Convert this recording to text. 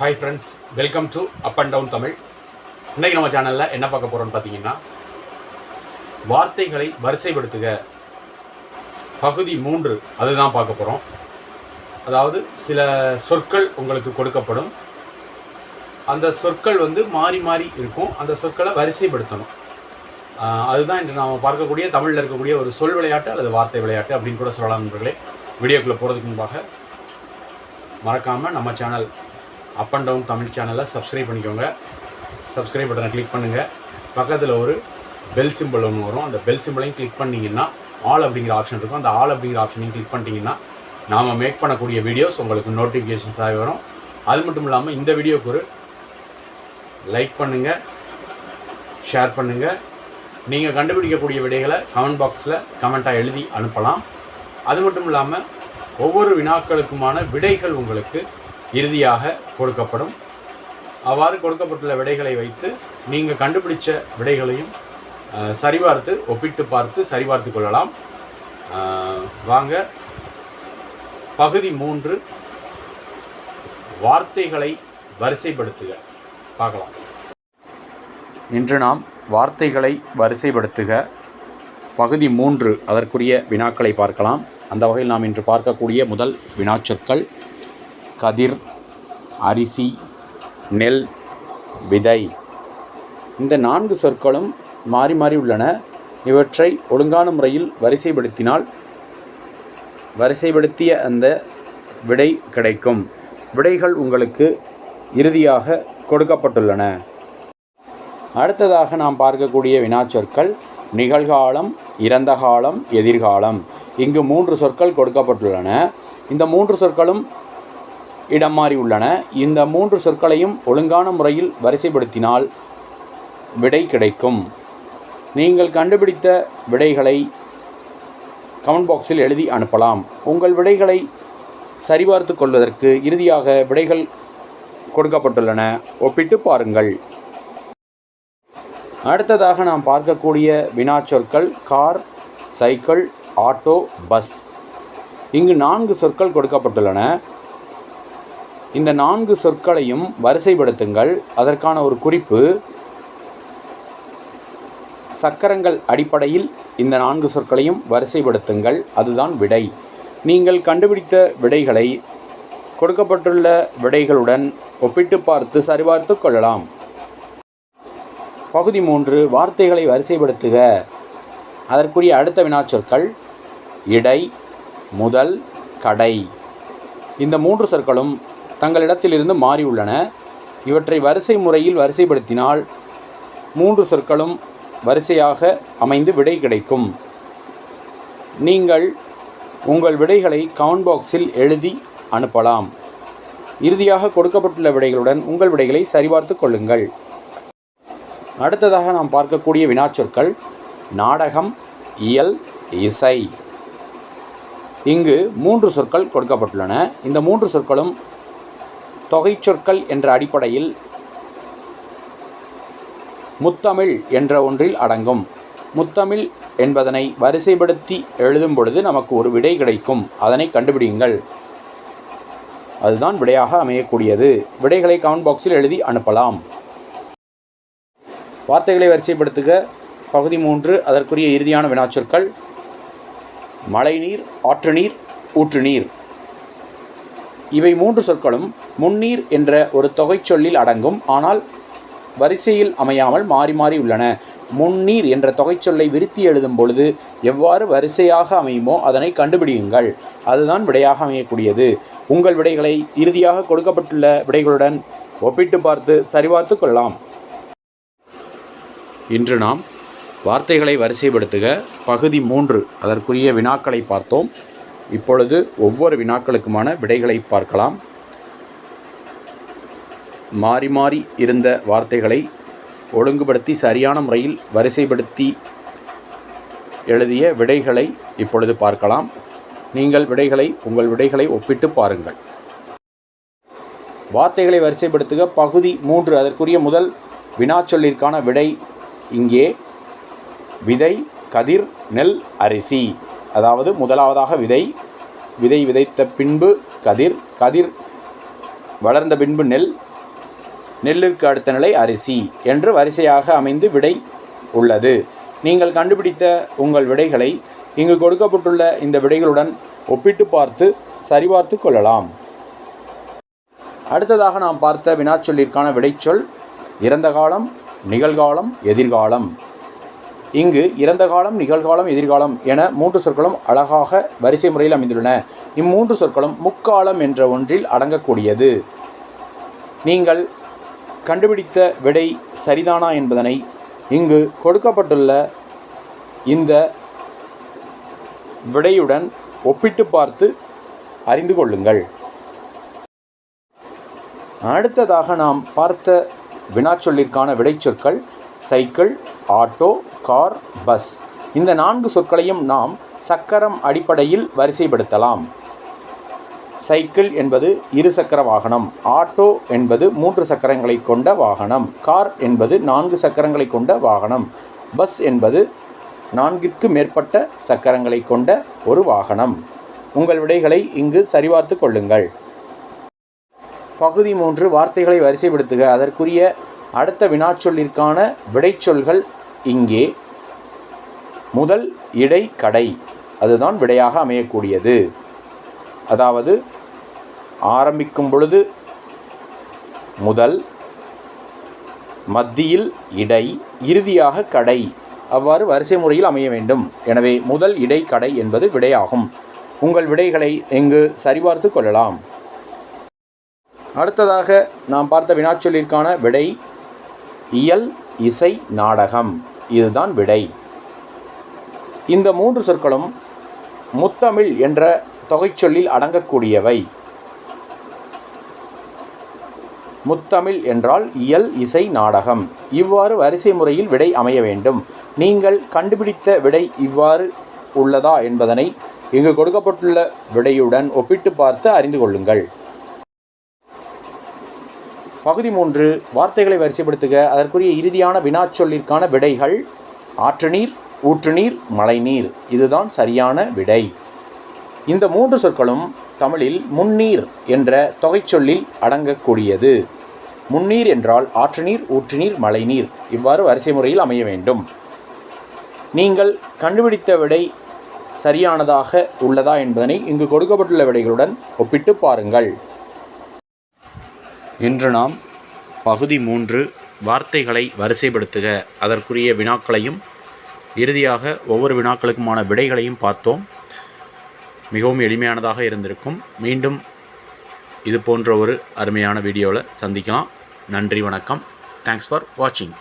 Hi friends welcome to up and down Tamil இன்றைக்கி நம்ம சேனலில் என்ன பார்க்க போகிறோம்னு பார்த்தீங்கன்னா வார்த்தைகளை வரிசைப்படுத்துக. பகுதி மூன்று அதுதான் பார்க்க போகிறோம் அதாவது சில சொற்கள் உங்களுக்கு கொடுக்கப்படும். அந்த சொற்கள் வந்து மாறி மாறி இருக்கும். அந்த சொற்களை வரிசைப்படுத்தணும். அதுதான் இன்று நாம் பார்க்கக்கூடிய தமிழில் இருக்கக்கூடிய ஒரு சொல் விளையாட்டு அல்லது வார்த்தை விளையாட்டு அப்படின்னு கூட சொல்லலாம் நண்பர்களே. வீடியோக்குள்ளே போகிறதுக்கு முன்பாக மறக்காமல் நம்ம channel up and down Tamil சேனலை சப்ஸ்கிரைப் பண்ணிக்கோங்க. சப்ஸ்கிரைப் பட்டனை கிளிக் பண்ணுங்கள் பக்கத்தில் ஒரு பெல் சிம்பிள் ஒன்று வரும். அந்த பெல் சிம்பிளையும் கிளிக் பண்ணிங்கன்னா ஆல் அப்படிங்கிற ஆப்ஷன் இருக்கும். அந்த ஆல் அப்படிங்கிற ஆப்ஷனையும் கிளிக் பண்ணிட்டீங்கன்னா நாம் மேக் பண்ணக்கூடிய வீடியோஸ் உங்களுக்கு நோட்டிஃபிகேஷன்ஸாக வரும். அது மட்டும் இல்லாமல் இந்த வீடியோக்கு ஒரு லைக் பண்ணுங்கள் ஷேர் பண்ணுங்கள் நீங்கள் கண்டுபிடிக்கக்கூடிய விடைகளை கமெண்ட் பாக்ஸில் கமெண்ட்டாக எழுதி அனுப்பலாம். அது மட்டும் இல்லாமல் ஒவ்வொரு வினாக்களுக்குமான விடைகள் உங்களுக்கு இறுதியாக கொடுக்கப்படும். அவ்வாறு கொடுக்கப்பட்டுள்ள விடைகளை வைத்து நீங்கள் கண்டுபிடிச்ச விடைகளையும் சரிபார்த்து ஒப்பிட்டு பார்த்து சரிபார்த்து கொள்ளலாம். வாங்க. பகுதி மூன்று. வார்த்தைகளை வரிசைப்படுத்துக. பார்க்கலாம். இன்று நாம் வார்த்தைகளை வரிசைப்படுத்துக. பகுதி மூன்று அதற்குரிய வினாக்களை பார்க்கலாம். அந்த வகையில் நாம் இன்று பார்க்கக்கூடிய முதல் வினாச்சொற்கள் கதிர் அரிசி நெல் விதை. இந்த நான்கு சொற்களும் மாறி மாறி உள்ளன. இவற்றை ஒழுங்கான முறையில் வரிசைப்படுத்தினால் வரிசைப்படுத்திய அந்த விடை கிடைக்கும். விடைகள் உங்களுக்கு இறுதியாக கொடுக்கப்பட்டுள்ளன. அடுத்ததாக நாம் பார்க்கக்கூடிய வினாச்சொற்கள் நிகழ்காலம் இறந்த காலம் எதிர்காலம். இங்கு மூன்று சொற்கள் கொடுக்கப்பட்டுள்ளன. இந்த மூன்று சொற்களும் இடம் மாறி உள்ளன. இந்த மூன்று சொற்களையும் ஒழுங்கான முறையில் வரிசைப்படுத்தினால் விடை கிடைக்கும். நீங்கள் கண்டுபிடித்த விடைகளை கமெண்ட் பாக்ஸில் எழுதி அனுப்பலாம். உங்கள் விடைகளை சரிபார்த்து கொள்வதற்கு இறுதியாக விடைகள் கொடுக்கப்பட்டுள்ளன. ஒப்பிட்டு பாருங்கள். அடுத்ததாக நாம் பார்க்கக்கூடிய வினாச்சொற்கள் கார் சைக்கிள் ஆட்டோ பஸ். இங்கு நான்கு சொற்கள் கொடுக்கப்பட்டுள்ளன. இந்த நான்கு சொற்களையும் வரிசைப்படுத்துங்கள். அதற்கான ஒரு குறிப்பு சக்கரங்கள் அடிப்படையில் இந்த நான்கு சொற்களையும் வரிசைப்படுத்துங்கள். அதுதான் விடை. நீங்கள் கண்டுபிடித்த விடைகளை கொடுக்கப்பட்டுள்ள விடைகளுடன் ஒப்பிட்டு பார்த்து சரிபார்த்து கொள்ளலாம். பகுதி மூன்று வார்த்தைகளை வரிசைப்படுத்துக. அதற்குரிய அடுத்த வினாச்சொற்கள் இடை முதல் கடை. இந்த மூன்று சொற்களும் தங்களிடத்திலிருந்து மாறியுள்ளன. இவற்றை வரிசை முறையில் வரிசைப்படுத்தினால் மூன்று சொற்களும் வரிசையாக அமைந்து விடை கிடைக்கும். நீங்கள் உங்கள் விடைகளை கவுண்ட் பாக்ஸில் எழுதி அனுப்பலாம். இறுதியாக கொடுக்கப்பட்டுள்ள விடைகளுடன் உங்கள் விடைகளை சரிபார்த்து கொள்ளுங்கள். அடுத்ததாக நாம் பார்க்கக்கூடிய வினாச்சொற்கள் நாடகம் இயல் இசை. இங்கு மூன்று சொற்கள் கொடுக்கப்பட்டுள்ளன. இந்த மூன்று சொற்களும் தொகைச்சொற்கள் என்ற அடிப்படையில் முத்தமிழ் என்ற ஒன்றில் அடங்கும். முத்தமிழ் என்பதனை வரிசைப்படுத்தி எழுதும் பொழுது நமக்கு ஒரு விடை கிடைக்கும். அதனை கண்டுபிடியுங்கள். அதுதான் விடையாக அமையக்கூடியது. விடைகளை கமெண்ட் பாக்ஸில் எழுதி அனுப்பலாம். வார்த்தைகளை வரிசைப்படுத்துக. பகுதி மூன்று அதற்குரிய இறுதியான வினாச்சொற்கள். மழைநீர் ஆற்று நீர் ஊற்று நீர் இவை மூன்று சொற்களும் முன்னீர் என்ற ஒரு தொகைச்சொல்லில் அடங்கும். ஆனால் வரிசையில் அமையாமல் மாறி மாறி உள்ளன. முன்னீர் என்ற தொகைச்சொல்லை விருத்தி எழுதும் பொழுது எவ்வாறு வரிசையாக அமையுமோ அதனை கண்டுபிடியுங்கள். அதுதான் விடையாக அமையக்கூடியது. உங்கள் விடைகளை இறுதியாக கொடுக்கப்பட்டுள்ள விடைகளுடன் ஒப்பிட்டு பார்த்து சரிபார்த்து கொள்ளலாம். இன்று நாம் வார்த்தைகளை வரிசைப்படுத்துக பகுதி மூன்று. அதற்குரிய வினாக்களை பார்த்தோம். இப்பொழுது ஒவ்வொரு வினாக்களுக்குமான விடைகளை பார்க்கலாம். மாறி மாறி இருந்த வார்த்தைகளை ஒழுங்குபடுத்தி சரியான முறையில் வரிசைப்படுத்தி எழுதிய விடைகளை இப்பொழுது பார்க்கலாம். நீங்கள் விடைகளை உங்கள் விடைகளை ஒப்பிட்டு பாருங்கள். வார்த்தைகளை வரிசைப்படுத்துக. பகுதி மூன்று அதற்குரிய முதல் வினாச்சொல்லிற்கான விடை இங்கே. விதை கதிர் நெல் அரிசி. அதாவது முதலாவதாக விதை விதை விதைத்த பின்பு கதிர் கதிர் வளர்ந்த பின்பு நெல் நெல்லிற்கு அடுத்த நிலை அரிசி என்று வரிசையாக அமைந்து விடை உள்ளது. நீங்கள் கண்டுபிடித்த உங்கள் விடைகளை இங்கு கொடுக்கப்பட்டுள்ள இந்த விடைகளுடன் ஒப்பிட்டு பார்த்து சரிபார்த்து கொள்ளலாம். அடுத்ததாக நாம் பார்த்த வினாச்சொல்லிற்கான விடைச்சொல் இறந்த காலம் நிகழ்காலம் எதிர்காலம். இங்கு இறந்த காலம் நிகழ்காலம் எதிர்காலம் என மூன்று சொற்களும் அழகாக வரிசை முறையில் அமைந்துள்ளன. இம்மூன்று சொற்களும் முக்காலம் என்ற ஒன்றில் அடங்கக்கூடியது. நீங்கள் கண்டுபிடித்த விடை சரிதானா என்பதனை இங்கு கொடுக்கப்பட்டுள்ள இந்த விடையுடன் ஒப்பிட்டு பார்த்து அறிந்து கொள்ளுங்கள். அடுத்ததாக நாம் பார்த்த வினாச்சொல்லிற்கான விடைச்சொற்கள் சைக்கிள் ஆட்டோ கார் பஸ். இந்த நான்கு சொற்களையும் நாம் சக்கரம் அடிப்படையில் வரிசைப்படுத்தலாம். சைக்கிள் என்பது இரு சக்கர வாகனம் ஆட்டோ என்பது மூன்று சக்கரங்களை கொண்ட வாகனம் கார் என்பது நான்கு சக்கரங்களை கொண்ட வாகனம் பஸ் என்பது நான்கிற்கு மேற்பட்ட சக்கரங்களை கொண்ட ஒரு வாகனம். உங்கள் விடைகளை இங்கு சரிபார்த்து கொள்ளுங்கள். பகுதி மூன்று வார்த்தைகளை வரிசைப்படுத்துக. அதற்குரிய அடுத்த வினாச்சொல்லிற்கான விடைச்சொல்கள் இங்கே. முதல் இடை கடை அதுதான் விடையாக அமையக்கூடியது. அதாவது ஆரம்பிக்கும் பொழுது முதல் மத்தியில் இடை இறுதியாக கடை. அவ்வாறு வரிசை முறையில் அமைய வேண்டும். எனவே முதல் இடை கடை என்பது விடையாகும். உங்கள் விடைகளை இங்கு சரிபார்த்து கொள்ளலாம். அடுத்ததாக நாம் பார்த்த வினாச்சொல்லிற்கான விடை இயல் இசை நாடகம். இதுதான் விடை. இந்த மூன்று சொற்களும் முத்தமிழ் என்ற தொகைச்சொல்லில் அடங்கக்கூடியவை. முத்தமிழ் என்றால் இயல் இசை நாடகம். இவ்வாறு வரிசை முறையில் விடை அமைய வேண்டும். நீங்கள் கண்டுபிடித்த விடை இவ்வாறு உள்ளதா என்பதனை இங்கு கொடுக்கப்பட்டுள்ள விடையுடன் ஒப்பிட்டு பார்த்து அறிந்து கொள்ளுங்கள். பகுதி மூன்று வார்த்தைகளை வரிசைப்படுத்துக. அதற்குரிய இறுதியான வினாச்சொல்லிற்கான விடைகள் ஆற்று நீர் ஊற்று நீர் மழைநீர். இதுதான் சரியான விடை. இந்த மூன்று சொற்களும் தமிழில் முன்னீர் என்ற தொகைச்சொல்லில் அடங்கக்கூடியது. முன்னீர் என்றால் ஆற்று நீர் ஊற்று நீர் மழைநீர். இவ்வாறு வரிசை முறையில் அமைய வேண்டும். நீங்கள் கண்டுபிடித்த விடை சரியானதாக உள்ளதா என்பதனை இங்கு கொடுக்கப்பட்டுள்ள விடைகளுடன் ஒப்பிட்டு பாருங்கள். இன்று நாம் பகுதி மூன்று வார்த்தைகளை வரிசைப்படுத்துக. அதற்குரிய வினாக்களையும் இறுதியாக ஒவ்வொரு வினாக்களுக்குமான விடைகளையும் பார்த்தோம். மிகவும் எளிமையானதாக இருந்திருக்கும். மீண்டும் இது போன்ற ஒரு அருமையான வீடியோவில் சந்திக்கலாம். நன்றி வணக்கம். தேங்க்ஸ் ஃபார் வாட்சிங்